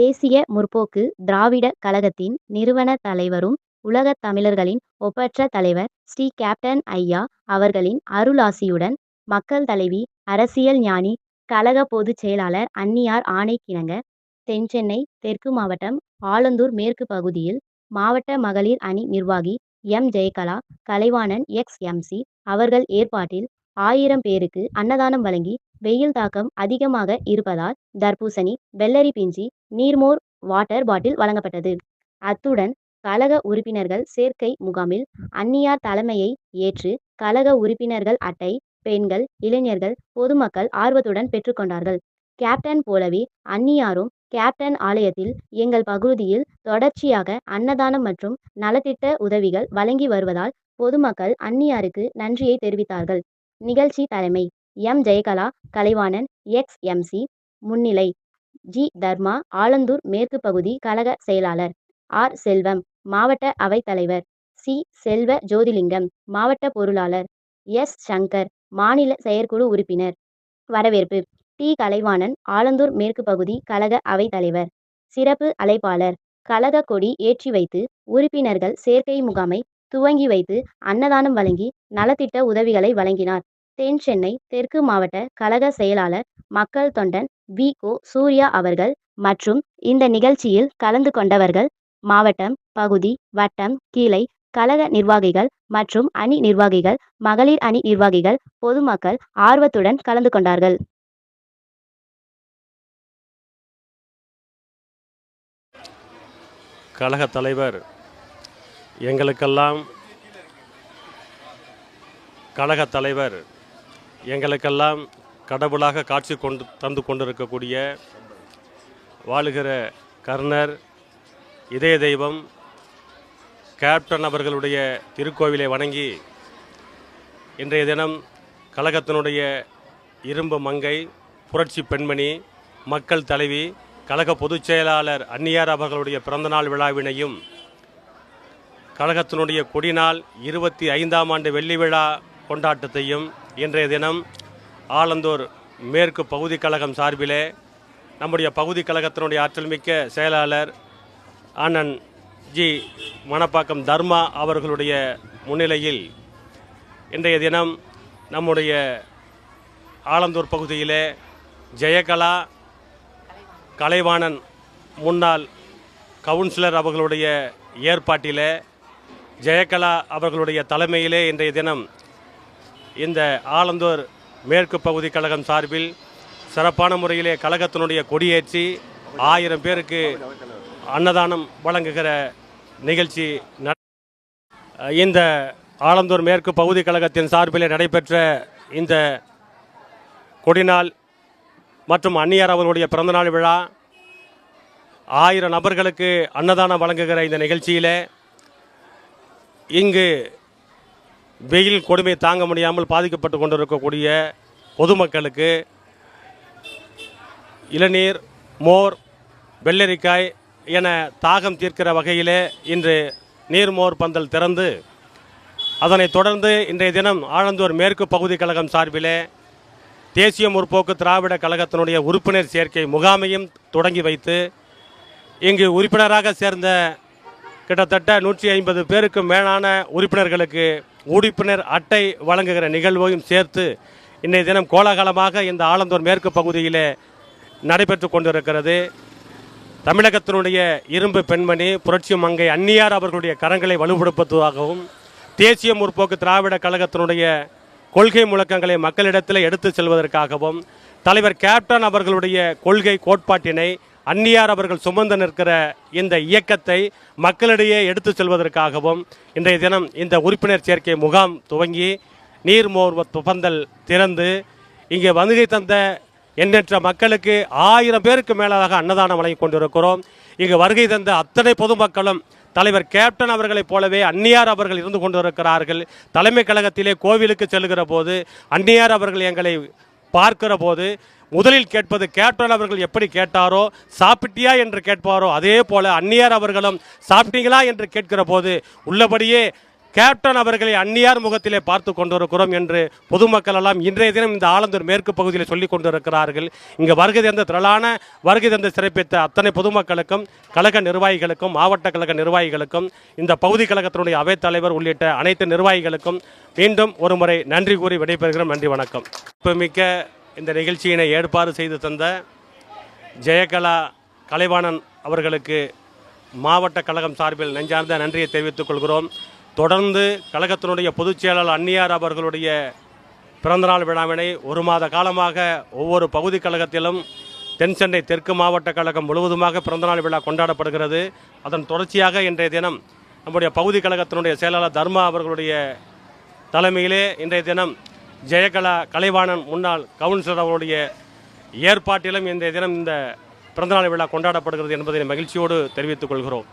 தேசிய முற்போக்கு திராவிட கழகத்தின் நிறுவன தலைவரும் உலகத் தமிழர்களின் ஒப்பற்ற தலைவர் ஸ்ரீ கேப்டன் ஐயா அவர்களின் அருளாசியுடன் மக்கள் தலைவி அரசியல் ஞானி கழக பொதுச் செயலாளர் அன்னியார் ஆணைக்கிணங்க தென்சென்னை தெற்கு மாவட்டம் ஆலந்தூர் மேற்கு பகுதியில் மாவட்ட மகளிர் அணி நிர்வாகி M. Jayakala Kalaivanan ex. MC அவர்கள் ஏற்பாட்டில் ஆயிரம் பேருக்கு அன்னதானம் வழங்கி வெயில் தாக்கம் அதிகமாக இருப்பதால் தர்பூசணி வெள்ளரி பிஞ்சி நீர்மோர் வாட்டர் பாட்டில் வழங்கப்பட்டது. அத்துடன் கழக உறுப்பினர்கள் சேர்க்கை முகாமில் அந்நியார் தலைமையை ஏற்று கழக உறுப்பினர்கள் அட்டை பெண்கள் இளைஞர்கள் பொதுமக்கள் ஆர்வத்துடன் பெற்றுக்கொண்டார்கள் கேப்டன் போலவே அந்நியாரும் கேப்டன் ஆலயத்தில் எங்கள் பகுதியில் தொடர்ச்சியாக அன்னதானம் மற்றும் நலத்திட்ட உதவிகள் வழங்கி வருவதால் பொதுமக்கள் அந்நியாருக்கு நன்றியை தெரிவித்தார்கள். நிகழ்ச்சி தலைமை M. Jayakala Kalaivanan ex. MC முன்னிலை ஜி. தர்மா ஆலந்தூர் மேற்கு பகுதி கழக செயலாளர் ஆர். செல்வம் மாவட்ட அவைத்தலைவர் சி. செல்வ ஜோதிலிங்கம் மாவட்ட பொருளாளர் எஸ். சங்கர் மாநில செயற்குழு உறுப்பினர் வரவேற்பு டி. கலைவாணன் ஆலந்தூர் மேற்கு பகுதி கழக அவைத்தலைவர் சிறப்பு அழைப்பாளர் கழக கொடி ஏற்றி வைத்து உறுப்பினர்கள் சேர்க்கை முகாமை துவங்கி வைத்து அன்னதானம் வழங்கி நலத்திட்ட உதவிகளை வழங்கினார். தென் சென்னை தெற்கு மாவட்ட கழக செயலாளர் மக்கள் தொண்டன் வி. கோ. சூர்யா அவர்கள் மற்றும் இந்த நிகழ்ச்சியில் கலந்து கொண்டவர்கள் மாவட்டம் பகுதி வட்டம் கீழை கழக நிர்வாகிகள் மற்றும் அணி நிர்வாகிகள் மகளிர் அணி நிர்வாகிகள் பொதுமக்கள் ஆர்வத்துடன் கலந்து கொண்டார்கள். கழக தலைவர் எங்களுக்கெல்லாம் கழக தலைவர் எங்களுக்கெல்லாம் கடவுளாக காட்சி கொண்டு தந்து கொண்டிருக்கக்கூடிய வாழுகிற கர்ணர் இதய தெய்வம் கேப்டன் அவர்களுடைய திருக்கோவிலை வணங்கி இன்றைய தினம் கழகத்தினுடைய இரும்பு மங்கை புரட்சி பெண்மணி மக்கள் தலைவி கழக பொதுச் செயலாளர் அன்னியார் அவர்களுடைய பிறந்தநாள் விழாவினையும் கழகத்தினுடைய கொடிநாள் இருபத்தி ஐந்தாம் ஆண்டு வெள்ளி விழா கொண்டாட்டத்தையும் இன்றைய தினம் ஆலந்தூர் மேற்கு பகுதி கழகம் சார்பிலே நம்முடைய பகுதி கழகத்தினுடைய ஆற்றல்மிக்க செயலாளர் அண்ணன் ஜி மணப்பாக்கம் தர்மா அவர்களுடைய முன்னிலையில் இன்றைய தினம் நம்முடைய ஆலந்தூர் பகுதியிலே ஜெயகலா கலைவாணன் முன்னாள் கவுன்சிலர் அவர்களுடைய ஏற்பாட்டிலே ஜெயகலா அவர்களுடைய தலைமையிலே இன்றைய தினம் இந்த ஆலந்தூர் மேற்கு பகுதி கழகம் சார்பில் சிறப்பான முறையிலே கழகத்தினுடைய கொடியேற்றி ஆயிரம் பேருக்கு அன்னதானம் வழங்குகிற நிகழ்ச்சி இந்த ஆலந்தூர் மேற்கு பகுதி கழகத்தின் சார்பிலே நடைபெற்ற இந்த கொடிநாள் மற்றும் அந்நியார் அவர்களுடைய பிறந்தநாள் விழா ஆயிரம் நபர்களுக்கு அன்னதானம் வழங்குகிற இந்த நிகழ்ச்சியில் இங்கு வெயில் கொடுமை தாங்க முடியாமல் பாதிக்கப்பட்டு கொண்டிருக்கக்கூடிய பொதுமக்களுக்கு இளநீர் மோர் வெள்ளரிக்காய் என தாகம் தீர்க்கிற வகையிலே இன்று நீர்மோர் பந்தல் திறந்து அதனைத் தொடர்ந்து இன்றைய தினம் ஆழந்தூர் மேற்கு பகுதி கழகம் சார்பிலே தேசிய முற்போக்கு திராவிட கழகத்தினுடைய உறுப்பினர் சேர்க்கை முகாமையும் தொடங்கி வைத்து இங்கு உறுப்பினராக சேர்ந்த கிட்டத்தட்ட நூற்றி ஐம்பது பேருக்கு மேலான உறுப்பினர்களுக்கு உறுப்பினர் அட்டை வழங்குகிற நிகழ்வையும் சேர்த்து இன்றைய தினம் கோலாகலமாக இந்த ஆலந்தூர் மேற்கு பகுதியிலே நடைபெற்று கொண்டிருக்கிறது. தமிழகத்தினுடைய இரும்பு பெண்மணி புரட்சி மங்கை அந்நியார் அவர்களுடைய கரங்களை வலுப்படுத்துவதாகவும் தேசிய முற்போக்கு திராவிட கழகத்தினுடைய கொள்கை முழக்கங்களை மக்களிடத்தில் எடுத்து செல்வதற்காகவும் தலைவர் கேப்டன் அவர்களுடைய கொள்கை கோட்பாட்டினை அந்நியார் அவர்கள் சுமந்து நிற்கிற இந்த இயக்கத்தை மக்களிடையே எடுத்து செல்வதற்காகவும் இன்றைய தினம் இந்த உறுப்பினர் சேர்க்கை முகாம் துவங்கி நீர்மோர் துபந்தல் திறந்து இங்கே வருகை தந்த எண்ணற்ற மக்களுக்கு ஆயிரம் பேருக்கு மேலாக அன்னதானம் வழங்கி கொண்டிருக்கிறோம். இங்கு வருகை தந்த அத்தனை பொதுமக்களும் தலைவர் கேப்டன் அவர்களைப் போலவே அந்நியார் அவர்கள் இருந்து கொண்டிருக்கிறார்கள். தலைமை கழகத்திலே கோவிலுக்கு செல்கிற போது அந்நியார் அவர்கள் எங்களை பார்க்கிற போது முதலில் கேட்பது கேப்டன் அவர்கள் எப்படி கேட்டாரோ சாப்பிட்டியா என்று கேட்பாரோ அதே போல அந்நியார் அவர்களும் சாப்பிட்டீங்களா என்று கேட்கிற போது உள்ளபடியே கேப்டன் அவர்களை அந்நியார் முகத்திலே பார்த்து கொண்டிருக்கிறோம் என்று பொதுமக்கள் எல்லாம் இன்றைய தினம் இந்த ஆலந்தூர் மேற்கு பகுதியில் சொல்லிக் கொண்டிருக்கிறார்கள். இங்கு வருகை தந்த திரளான வருகை தந்த சிறப்பித்த அத்தனை பொதுமக்களுக்கும் கழக நிர்வாகிகளுக்கும் மாவட்ட கழக நிர்வாகிகளுக்கும் இந்த பகுதி கழகத்தினுடைய அவைத் தலைவர் உள்ளிட்ட அனைத்து நிர்வாகிகளுக்கும் மீண்டும் ஒருமுறை நன்றி கூறி விடைபெறுகிறோம். நன்றி வணக்கம். மிக்க இந்த நிகழ்ச்சியினை ஏற்பாடு செய்து தந்த ஜெயகலா கலைவாணன் அவர்களுக்கு மாவட்ட கழகம் சார்பில் நெஞ்சார்ந்த நன்றியை தெரிவித்துக் கொள்கிறோம். தொடர்ந்து கழகத்தினுடைய பொதுச் செயலாளர் அன்னியார் அவர்களுடைய பிறந்தநாள் விழாவினை ஒரு மாத காலமாக ஒவ்வொரு பகுதி கழகத்திலும் தென் சென்னை தெற்கு மாவட்ட கழகம் முழுவதுமாக பிறந்தநாள் விழா கொண்டாடப்படுகிறது. அதன் தொடர்ச்சியாக இன்றைய தினம் நம்முடைய பகுதி கழகத்தினுடைய செயலாளர் தர்மா அவர்களுடைய தலைமையிலே இன்றைய தினம் ஜெயகலா கலைவாணன் முன்னாள் கவுன்சிலர் அவருடைய ஏற்பாட்டிலும் இன்றைய தினம் இந்த பிறந்தநாள் விழா கொண்டாடப்படுகிறது என்பதை மகிழ்ச்சியோடு தெரிவித்துக் கொள்கிறோம்.